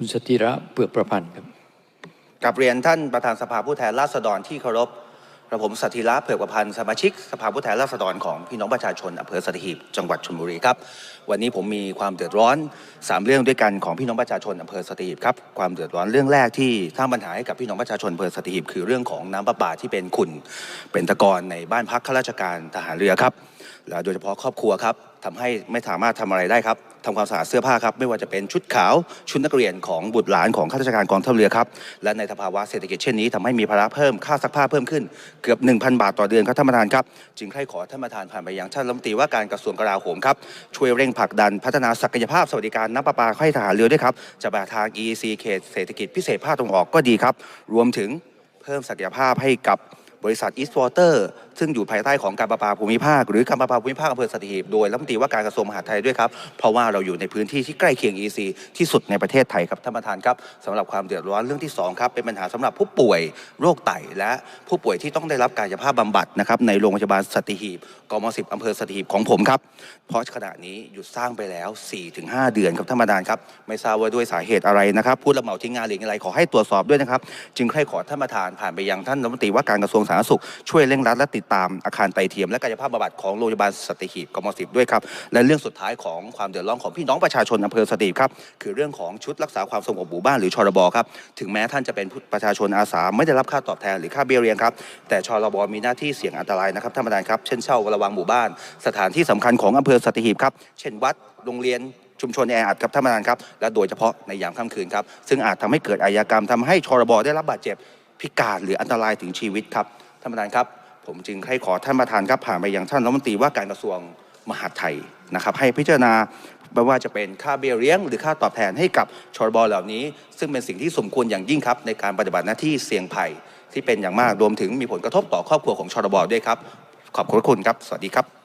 คุณสติระเปือกประพันธ์ครับกับเรียนท่านประธานสภาผู้แทนราษฎรที่เคารพกระผมสัตธิระเผือกประพันธ์สมาชิกสภาผู้แทนราษฎรของพี่น้องประชาชนอำเภอสัตหีบจังหวัดชลบุรีครับ วันนี้ผมมีความเดือดร้อนสามเรื่องด้วยกันของพี่น้องประชาชนอำเภอสัตหีบครับความเดือดร้อนเรื่องแรกที่สร้างปัญหาให้กับพี่น้องประชาชนอำเภอสัตหีบคือเรื่องของน้ำประปาที่เป็นขุ่นเป็นตะกอนในบ้านพักข้าราชการทหารเรือครับ โดยเฉพาะครอบครัวครับทำให้ไม่สามารถทำอะไรได้ครับทำความสะอาดเสื้อผ้าครับ ไม่ว่าจะเป็นชุดขาวชุดนักเรียนของบุตรหลานของข้าราชการกองทัพเรือครับ และในสภาวะเศรษฐกิจเช่นนี้ทำให้มีภาระเพิ่มค่าซักผ้าเพิ่มขึ้นเกือบ 1,000 บาทต่อเดือนครับท่านประธานครับ จึงใคร่ขอท่านประธานผ่านไปยังท่านรัฐมนตรีว่าการกระทรวงกลาโหมครับช่วยเร่งผลักดันพัฒนาศักยภาพสวัสดิการน้ำประปาให้ทหารเรือด้วยครับจะแบบทาง EEC เขตเศรษฐกิจพิเศษภาคตะวันออกก็ดีครับ รวมถึงเพิ่มศักยภาพให้กับบริษัท East Water ซึ่งอยู่ภายใต้ของการประปาภูมิภาค หรือการประปาภูมิภาคอำเภอสัตหีบโดยรัฐมนตรีว่าการกระทรวงมหาดไทยด้วยครับเพราะว่าเราอยู่ในพื้นที่ที่ใกล้เคียง EC ที่สุดในประเทศไทยครับท่านประธานครับสำหรับความเดือดร้อนเรื่องที่สองครับเป็นปัญหาสำหรับผู้ป่วยโรคไตและผู้ป่วยที่ต้องได้รับกายภาพบำบัดนะครับในโรงพยาบาลสัตหีบกม10อำเภอสัตหีบของผมครับเพราะขณะนี้หยุดสร้างไปแล้ว 4-5 เดือนครับท่านประธานครับไม่ทราบว่าด้วยสาเหตุอะไรนะครับผู้รับเหมาทิ้งงานหรืออย่างไรขอให้ตรวจสอบด้วยนะครับ จึงใครขอท่านประธานผ่านไปยังท่านรัฐมนตรีว่าการกระทรวงสาธารณสุขช่วยเร่งรัดและติดตามอาคารไตเทียม และกายภาพบำบัดของโรงพยาบาลสัตหีบกม10ด้วยครับและเรื่องสุดท้ายของความเดือดร้อนของพี่น้องประชาชนอำเภอสัตหีบครับคือเรื่องของชุดรักษาความสงบหมู่บ้านหรือชรบครับถึงแม้ท่านจะเป็นประชาชนอาสาไม่ได้รับค่าตอบแทนหรือค่าเบี้ยเลี้ยงครับแต่ชรบมีหน้าที่เสี่ยงอันตรายนะครับท่านประธานครับเช่นเช่าระวังหมู่บ้าน สถานที่สำคัญของอำเภอสัตหีบครับเช่นวัดโรงเรียนชุมชนแออัดครับท่านประธานครับและโดยเฉพาะในยามค่ำคืนครับซึ่งอาจทำให้เกิดอาชญากรรมทำให้ชรบได้รับบาดเจ็บพิการหรืออันตรายถึงชีวิตครับท่านประธานครับ ผมจึงให้ขอท่านประธานครับผ่านไปยังท่านรัฐมนตรีว่าการกระทรวงมหาดไทยนะครับ ให้พิจารณาไม่ว่าจะเป็นค่าเบี้ยเลี้ยง หรือค่าตอบแทนให้กับชรบเหล่านี้ ซึ่งเป็นสิ่งที่สมควรอย่างยิ่งครับ ในการปฏิบัติหน้าที่เสี่ยงภัยที่เป็นอย่างมากรวมถึงมีผลกระทบต่อครอบครัวของชรบด้วยครับ ขอบคุณครับ สวัสดีครับ